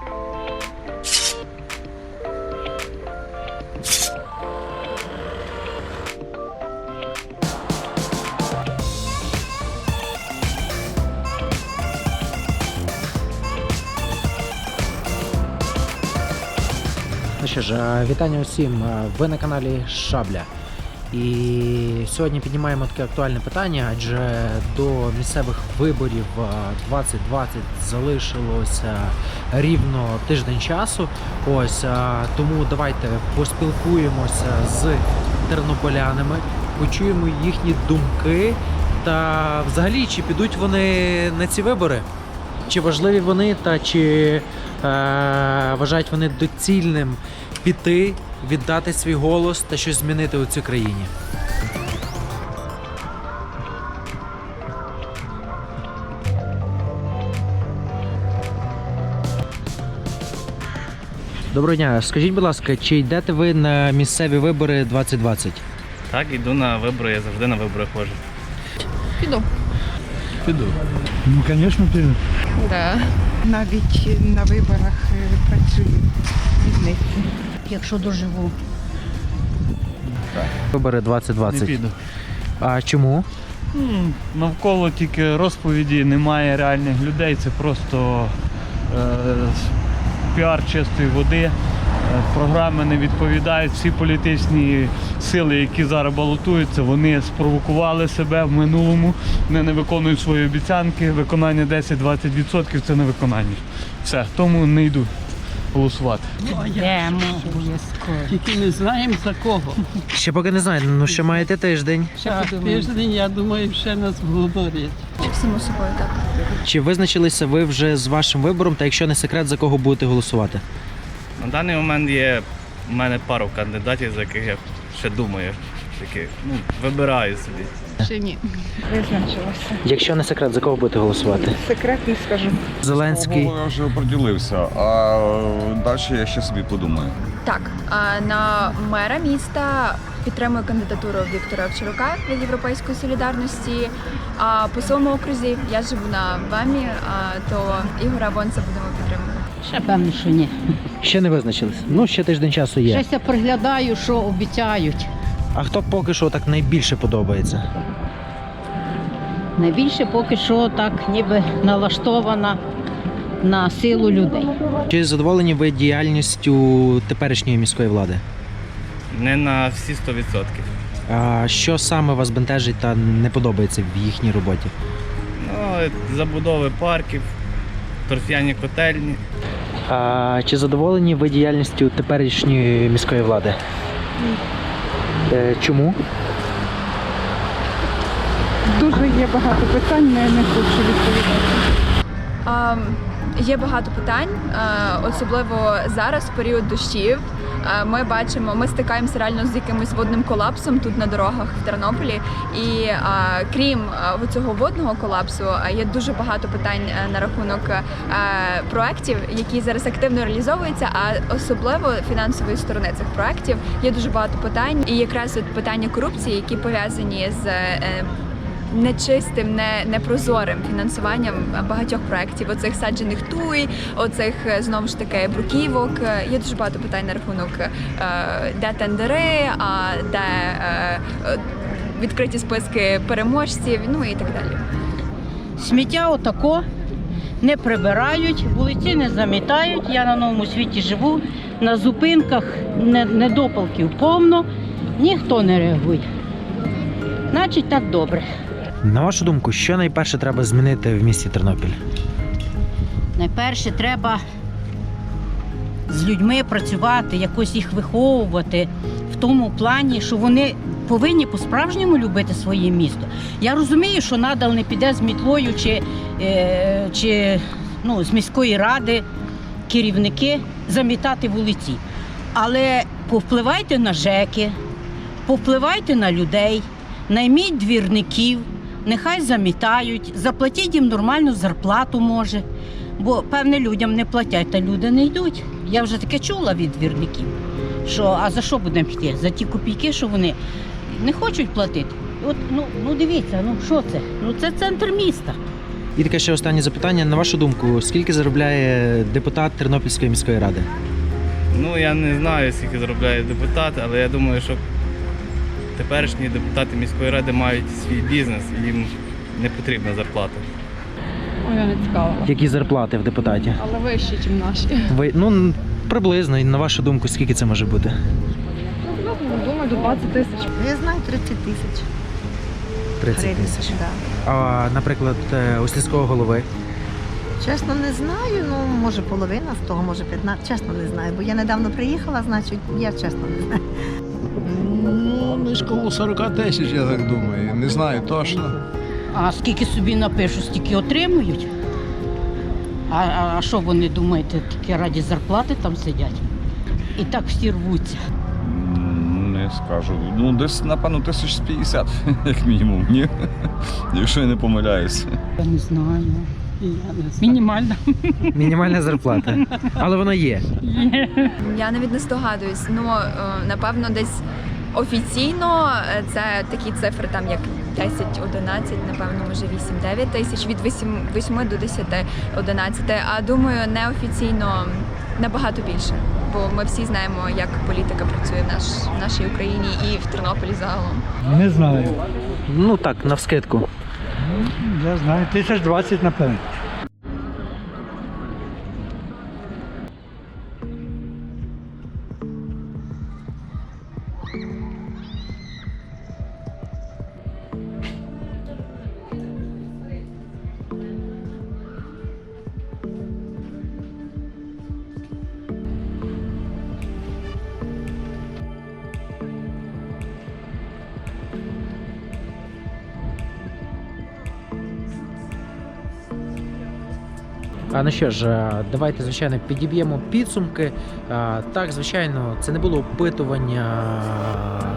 Ну що ж, е, вітання усім. Е, Ви на каналі Шабля. І сьогодні піднімаємо таке актуальне питання, адже до місцевих виборів е, 2020 залишилося рівно тиждень часу. Ось е, тому давайте поспілкуємося з тернополянами, почуємо їхні думки та взагалі чи підуть вони на ці вибори. Чи важливі вони, та чи е, вважають вони доцільним піти, віддати свій голос та щось змінити у цій країні? Доброго дня. Скажіть, будь ласка, чи йдете ви на місцеві вибори 2020? Так, йду на вибори, я завжди на вибори ходжу. Піду. Піду. Ну, звісно, ти Да. Навіть на виборах працюю від них, якщо доживу. Вибори не 2020. піду. А чому? М, Навколо тільки розповіді немає реальних людей, це просто е, піар чистої води. Програми не відповідають. Всі політичні сили, які зараз балотуються, вони спровокували себе в минулому, вони не виконують свої обіцянки. Виконання 10-20% це не виконання. Все, тому не йду голосувати. Йдемо обов'язково. Тільки не знаємо за кого. Ще поки не знаю, ну ще маєте тиждень. Так, тиждень, я думаю, ще нас вговорять. Само собою, так. Чи визначилися ви вже з вашим вибором, та якщо не секрет, за кого будете голосувати? На даний момент є в мене пару кандидатів, за яких я ще думаю. Такі, ну, вибираю собі. Ще ні. Визначилася. Якщо не секрет, за кого будете голосувати? Секрет не скажу. Зеленський. Я вже оприділився, а далі я ще собі подумаю. Так, а на мера міста підтримую кандидатуру Віктора Овчарука від Європейської солідарності. А по своєму окрузі я живу на ВАМі, а, то Ігора Вонса будемо. Ще певно, що ні. Ще не визначились. Ну, ще тиждень часу є. Щось я приглядаю, що обіцяють. А хто поки що так найбільше подобається? Найбільше поки що так ніби налаштована на силу людей. Чи задоволені ви діяльністю теперішньої міської влади? Не на всі 100%. А що саме вас бентежить та не подобається в їхній роботі? Ну, забудови парків, торф'яні котельні. А, чи задоволені ви діяльністю теперішньої міської влади? Е, чому? Дуже є багато питань, але я не хочу відповідати. А, є багато питань, особливо зараз, в період дощів. А, Ми бачимо, ми стикаємося реально з якимось водним колапсом тут на дорогах в Тернополі. І крім цього водного колапсу, є дуже багато питань на рахунок проєктів, які зараз активно реалізовуються, а особливо фінансової сторони цих проєктів є дуже багато питань. І якраз от питання корупції, які пов'язані з е, нечистим, не непрозорим фінансуванням багатьох проєктів, оцих саджених туй, оцих е, знову ж таки бруківок. Е, Є дуже багато питань на рахунок, е, де тендери, а де відкриті списки переможців, ну і так далі. Сміття отако не прибирають, вулиці не замітають. Я на новому світі живу. На зупинках недопалків повно, ніхто не реагує. Значить, так добре. На вашу думку, що найперше треба змінити в місті Тернопіль? Найперше треба з людьми працювати, якось їх виховувати в тому плані, що вони повинні по-справжньому любити своє місто. Я розумію, що надал не піде з мітлою чи, е, чи ну, з міської ради керівники замітати вулиці. Але повпливайте на ЖЕКи, повпливайте на людей, найміть двірників, нехай замітають, заплатіть їм нормальну зарплату може. Бо певне людям не платять, та люди не йдуть. Я вже таке чула від двірників. Що, а за що будемо йти? За ті копійки, що вони не хочуть платити. От, ну, ну дивіться, ну що це? Ну це центр міста. І таке ще останнє запитання. На вашу думку, скільки заробляє депутат Тернопільської міської ради? Ну я не знаю, скільки заробляють депутати, але я думаю, що теперішні депутати міської ради мають свій бізнес, і їм не потрібна зарплата. Ой, я не цікава. Які зарплати в депутаті? Але вище, ніж наші. Ви ну приблизно, на вашу думку, скільки це може бути? Думаю, до 20 тисяч. Я знаю 30 тисяч 30 гривень. тисяч. Да. А наприклад, е, у сільського голови Чесно, не знаю. Ну, може половина з того, може 15. Чесно, не знаю. Бо я недавно приїхала, значить, я чесно не знаю. Ну, десь 40 тисяч, я так думаю. Не знаю точно. А скільки собі напишуть, стільки отримують. А, а, а що вони думаєте, тільки раді зарплати там сидять? І так всі рвуться. Не скажу. Ну, десь, напевно, тисяч з 50, як мінімум, ні? Якщо я не помиляюся. Я не знаю. І я не знаю. Мінімально. мінімальна зарплата. Але вона є. Я навіть не здогадуюсь. Ну е, напевно, десь офіційно е, це такі цифри, там як 10, 11, напевно, може 8-9 тисяч від 8, 8 до 10, 11. А думаю, неофіційно набагато більше. Бо ми всі знаємо, як політика працює в, наш, в нашій Україні і в Тернополі загалом. Не знаю. Ну так, навскидку. Я знаю, тисяч двадцять, напевно. thank you ну що ж, е, давайте звичайно підіб'ємо підсумки. Е, Так, звичайно, це не було опитування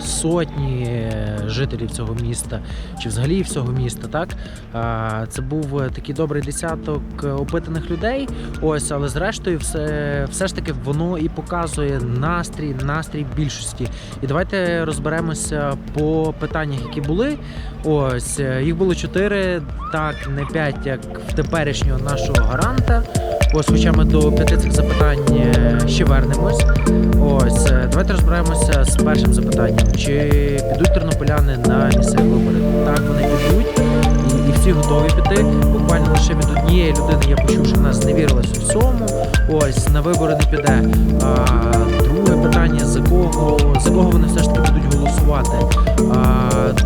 сотні жителів цього міста чи взагалі всього міста. Так Е, це був такий добрий десяток опитаних людей. Ось, але зрештою, все, все ж таки воно і показує настрій, настрій більшості. І давайте розберемося по питаннях, які були. Ось їх було чотири, так не п'ять, як в теперішнього нашого гаранта. Ось, хоча ми до п'яти цих запитань е, ще вернемось. Ось е, давайте розберемося з першим запитанням: чи підуть тернополяни на місцеві вибори? Так, вони підуть, і, і всі готові піти. Буквально лише від однієї людини я почув, що вона зневірилась у всьому. Ось на вибори не піде. А, друге питання: за кого за кого вони все ж таки будуть голосувати? А,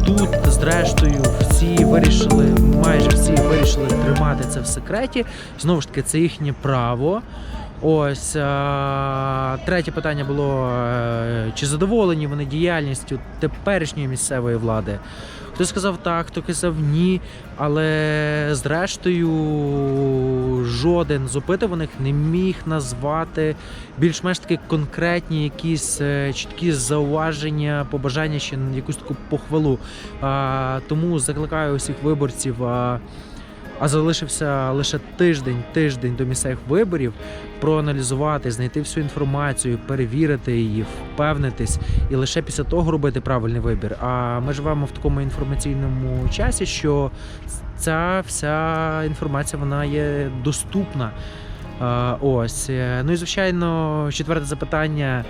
тут, зрештою, всі вирішили, майже всі вирішили тримати це в секреті. Знову ж таки, це їхнє право. Ось третє питання було: е, чи задоволені вони діяльністю теперішньої місцевої влади? Хто сказав так, хто казав ні, але зрештою жоден з опитуваних не міг назвати більш-менш таки конкретні якісь е, чіткі зауваження, побажання чи якусь таку похвалу. Тому закликаю усіх виборців. А, залишився лише тиждень, тиждень до місцевих виборів проаналізувати, знайти всю інформацію, перевірити її, впевнитись і лише після того робити правильний вибір. А ми живемо в такому інформаційному часі, що ця вся інформація вона є доступна. Ось. Ну і звичайно, четверте запитання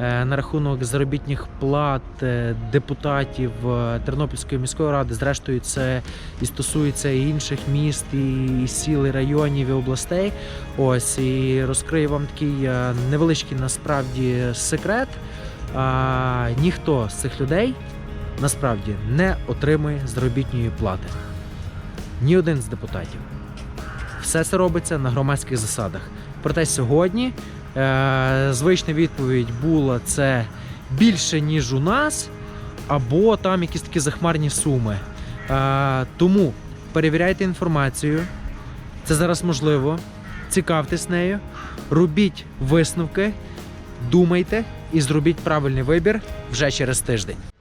на рахунок заробітних плат е, депутатів е, Тернопільської міської ради. Зрештою, це і стосується і інших міст, і, сіл, і районів, і областей. Ось і розкрию вам такий е, невеличкий насправді секрет. А, ніхто з цих людей насправді не отримує заробітної плати. Ні один з депутатів. Все це робиться на громадських засадах. Проте сьогодні е, звична відповідь була це більше, ніж у нас, або там якісь такі захмарні суми. Е, тому перевіряйте інформацію. Це зараз можливо. Цікавтесь нею, робіть висновки, думайте і зробіть правильний вибір вже через тиждень.